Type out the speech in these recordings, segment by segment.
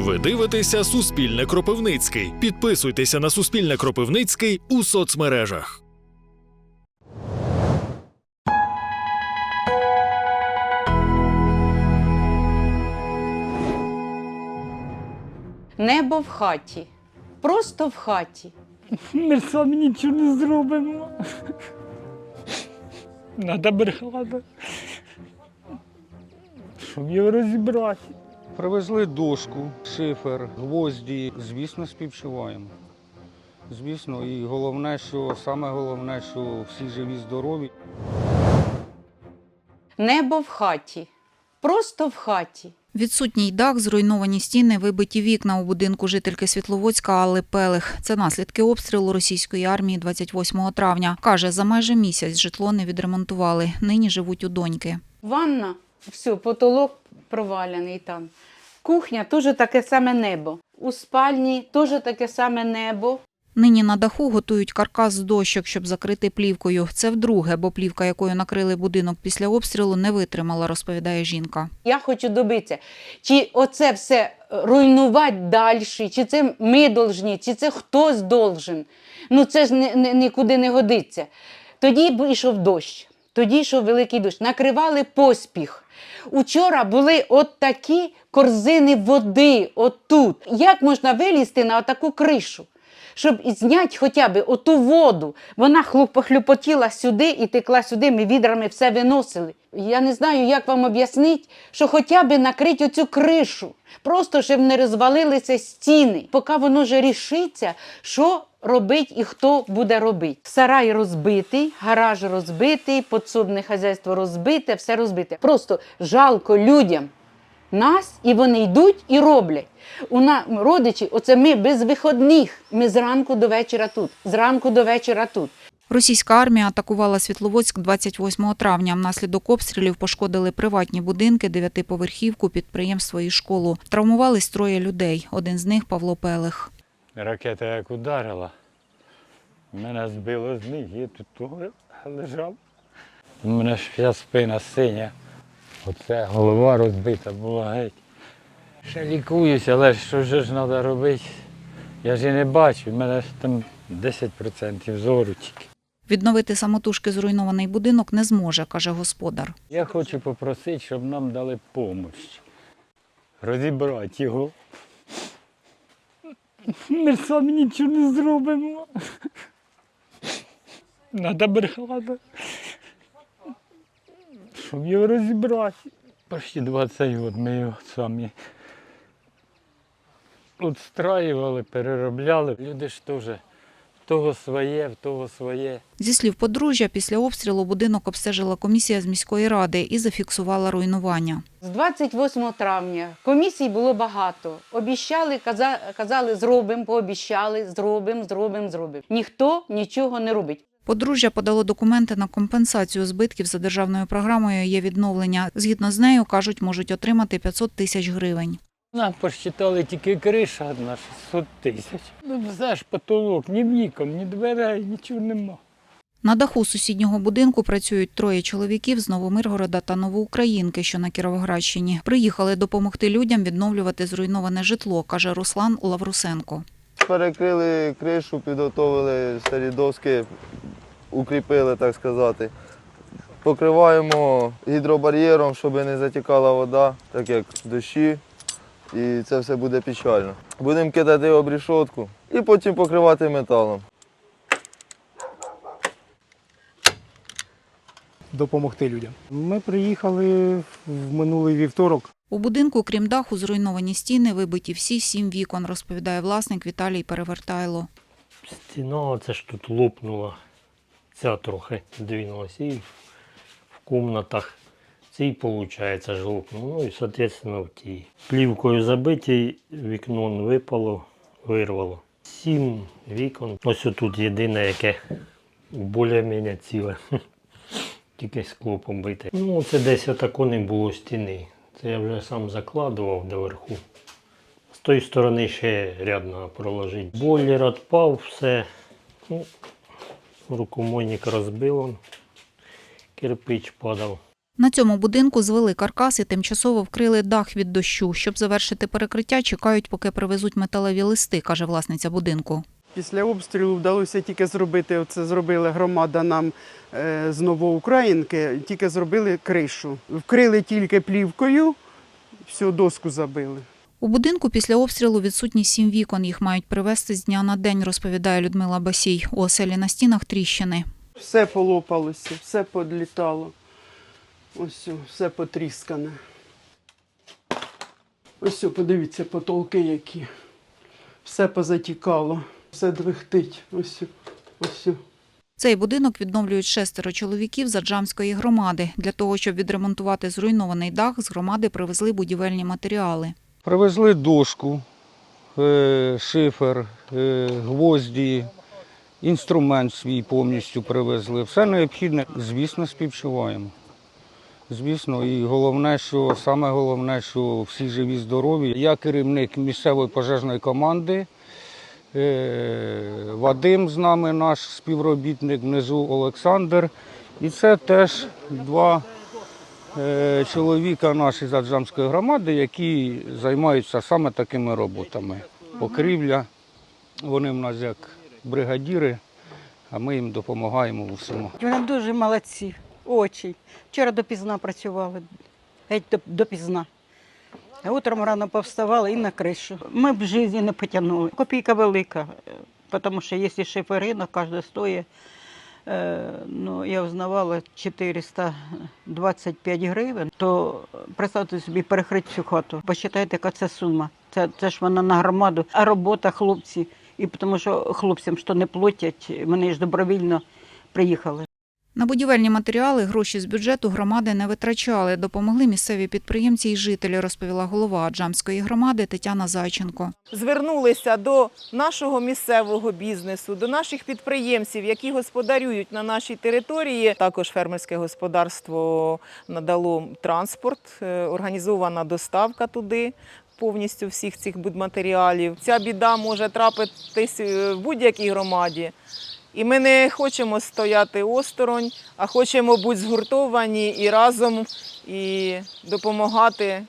Ви дивитеся Суспільне Кропивницький. Підписуйтеся на Суспільне Кропивницький у соцмережах. Небо в хаті. Просто в хаті. Ми самі нічого не зробимо. Надо бригада. Щоб його розібрати. Привезли дошку, шифер, гвозді. Звісно, співчуваємо. Звісно, і головне, що саме головне, що всі живі, здорові. Небо в хаті. Просто в хаті. Відсутній дах, зруйновані стіни, вибиті вікна у будинку жительки Світловодська Алли Пелих. Це наслідки обстрілу російської армії 28 травня. Каже, за майже місяць житло не відремонтували. Нині живуть у доньки. Ванна, все, потолок провалений там. Кухня теж таке саме небо. У спальні теж таке саме небо. Нині на даху готують каркас з дощок, щоб закрити плівкою. Це вдруге, бо плівка, якою накрили будинок після обстрілу, не витримала, розповідає жінка. Я хочу добитися, чи оце все руйнувати далі, чи це ми должні, чи це хтось должен. Ну це ж ні- ні- нікуди не годиться. Тоді б йшов дощ, тоді йшов великий дощ. Накривали поспіх. Учора були от такі корзини води, отут. Як можна вилізти на таку кришу? Щоб зняти хоча б оту воду. Вона хлюпотіла сюди і текла сюди, ми відрами все виносили. Я не знаю, як вам об'яснити, що хоча б накрити оцю кришу, просто щоб не розвалилися стіни, поки воно вже рішиться, що робить і хто буде робити. Сарай розбитий, гараж розбитий, подсобне хазяйство розбите, все розбите. Просто жалко людям нас, і вони йдуть і роблять. У нас родичі, оце ми без виходних. Ми зранку до вечора тут, зранку до вечора тут. Російська армія атакувала Світловодськ 28 травня. Внаслідок обстрілів пошкодили приватні будинки, дев'ятиповерхівку, підприємство і школу. Травмувались троє людей. Один з них Павло Пелих. Ракета як ударила. Мене збило з ніг, я тут лежав. У мене ж вся спина синя. Оце голова розбита була геть. Ще лікуюся, але що ж треба робити? Я ж і не бачу, в мене ж там 10% зору тільки. Відновити самотужки зруйнований будинок не зможе, каже господар. Я хочу попросити, щоб нам дали допомогу. Розібрати його. Ми самі нічого не зробимо. Надо бригада. Щоб його розібрати. Почти 20 років ми його самі відстраювали, переробляли. Люди ж теж того своє, в того своє. Зі слів подружжя, після обстрілу будинок обстежила комісія з міської ради і зафіксувала руйнування. З 28 травня комісій було багато. Обіщали, казали, зробимо, пообіщали, зробимо, зробимо, зробимо. Ніхто нічого не робить. Подружжя подало документи на компенсацію збитків за державною програмою є відновлення. Згідно з нею, кажуть, можуть отримати 500 тисяч гривень. Нам посчитали тільки криша одна 600 тисяч. Ну, все ж потолок, ні вікон, ні дверей, нічого нема. На даху сусіднього будинку працюють троє чоловіків з Новомиргорода та Новоукраїнки, що на Кіровоградщині. Приїхали допомогти людям відновлювати зруйноване житло, каже Руслан Лаврусенко. Перекрили кришу, підготовили старі доски, укріпили, так сказати. Покриваємо гідробар'єром, щоб не затікала вода, так як дощі. І це все буде печально. Будемо кидати обрішотку і потім покривати металом. допомогти людям. Ми приїхали в минулий вівторок. У будинку, крім даху, зруйновані стіни, вибиті всі сім вікон, розповідає власник Віталій Перевертайло. Стіна це ж тут лопнула. Ця трохи двинулась. І в кімнатах цій, виходить, ж. Ну і, соответственно, в тій. Плівкою забиті, вікно випало, вирвало. Сім вікон. Ось тут єдине, яке більш-менш ціле. Тільки скло побите. Ну, це десь отако не було стіни. Це я вже сам закладував доверху. З тої сторони ще ряд треба проложити. Бойлер відпав, все. Ну, рукомойник розбив, он. кирпич падав. На цьому будинку звели каркас і тимчасово вкрили дах від дощу. Щоб завершити перекриття, чекають, поки привезуть металеві листи, каже власниця будинку. Після обстрілу вдалося тільки зробити, оце зробила громада нам е, з Новоукраїнки, тільки зробили кришу. Вкрили тільки плівкою, всю доску забили. У будинку після обстрілу відсутні сім вікон. Їх мають привезти з дня на день, розповідає Людмила Басій. У оселі на стінах тріщини. Все полопалося, все подлітало. Ось все потріскане. Ось, о, подивіться, потолки які. Все позатікало, все двихтить. Ось, ось. Цей будинок відновлюють шестеро чоловіків з Аджамської громади. Для того, щоб відремонтувати зруйнований дах, з громади привезли будівельні матеріали. Привезли дошку, е, шифер, е, гвозді, інструмент свій повністю привезли. Все необхідне, звісно, співчуваємо. Звісно, і головне, що саме головне, що всі живі, здорові. Я керівник місцевої пожежної команди. е, Вадим з нами, наш співробітник, внизу Олександр. І це теж два е, чоловіка наші з Аджамської громади, які займаються саме такими роботами. Покрівля. Вони в нас як бригадіри, а ми їм допомагаємо у всьому. Вони дуже молодці, очень. Вчора допізна працювали, геть допізна. А утром рано повставали і на кришу. Ми б житті не потягнули. Копійка велика, тому що якщо шиферина, кожен стоїть, е, ну, я узнавала 425 гривень, то представте собі перекрити всю хату. Посчитайте, яка це сума. Це, це ж вона на громаду, а робота хлопці. І тому що хлопцям що не платять, вони ж добровільно приїхали. На будівельні матеріали гроші з бюджету громади не витрачали. Допомогли місцеві підприємці і жителі, розповіла голова Аджамської громади Тетяна Зайченко. звернулися до нашого місцевого бізнесу, до наших підприємців, які господарюють на нашій території. Також фермерське господарство надало транспорт, е, організована доставка туди. Повністю всіх цих будматеріалів. Ця біда може трапитись е, в будь-якій громаді. І ми не хочемо стояти осторонь, а хочемо бути згуртовані і разом і допомагати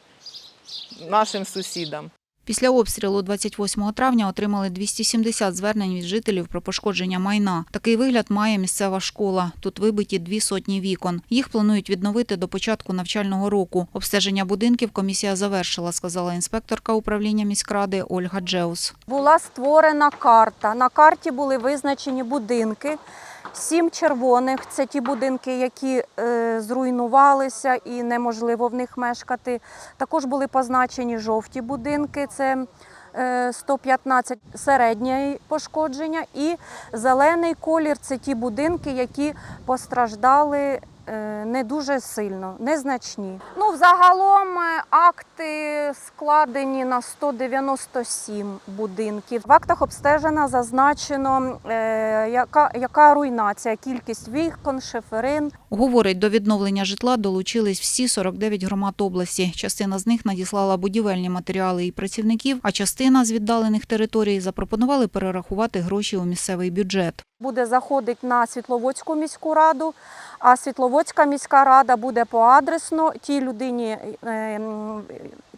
нашим сусідам. Після обстрілу 28 травня отримали 270 звернень від жителів про пошкодження майна. Такий вигляд має місцева школа. Тут вибиті дві сотні вікон. Їх планують відновити до початку навчального року. Обстеження будинків комісія завершила, сказала інспекторка управління міськради Ольга Джеус. Була створена карта. На карті були визначені будинки. Сім червоних це ті будинки, які е, зруйнувалися і неможливо в них мешкати. Також були позначені жовті будинки, це е, 115 середнє пошкодження. І зелений колір це ті будинки, які постраждали не дуже сильно, незначні. Ну, взагалом е, акти складені на 197 будинків. В актах обстежена зазначено, е, яка, яка руйнація, кількість вікон, шиферин. Говорить, до відновлення житла долучились всі 49 громад області. Частина з них надіслала будівельні матеріали і працівників, а частина з віддалених територій запропонували перерахувати гроші у місцевий бюджет. Буде заходити на Світловодську міську раду, а Світловодська міська рада буде поадресно тій людині, е,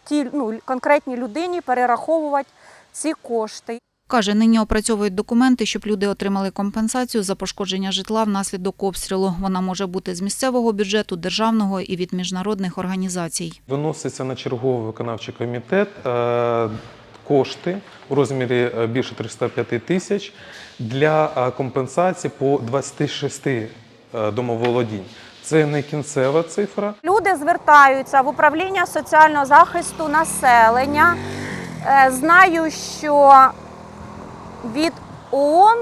тій ну, конкретній людині перераховувати ці кошти. Каже, нині опрацьовують документи, щоб люди отримали компенсацію за пошкодження житла внаслідок обстрілу. Вона може бути з місцевого бюджету, державного і від міжнародних організацій. Виноситься на черговий виконавчий комітет е, кошти у розмірі е, більше 305 тисяч для е, компенсації по 26 е, домоволодінь. Це не кінцева цифра. Люди звертаються в управління соціального захисту населення. Знаю, що від ООН,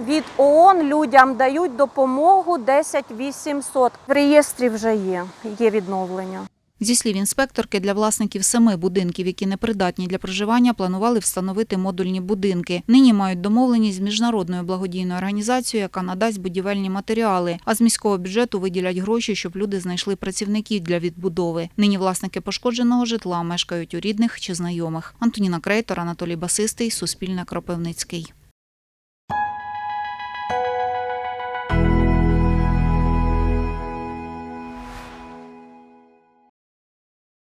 від ООН людям дають допомогу 10 800. В реєстрі вже є, є відновлення. Зі слів інспекторки, для власників семи будинків, які непридатні для проживання, планували встановити модульні будинки. Нині мають домовленість з міжнародною благодійною організацією, яка надасть будівельні матеріали. А з міського бюджету виділять гроші, щоб люди знайшли працівників для відбудови. Нині власники пошкодженого житла мешкають у рідних чи знайомих. Антоніна Крейтор, Анатолій Басистий, Суспільне Кропивницький.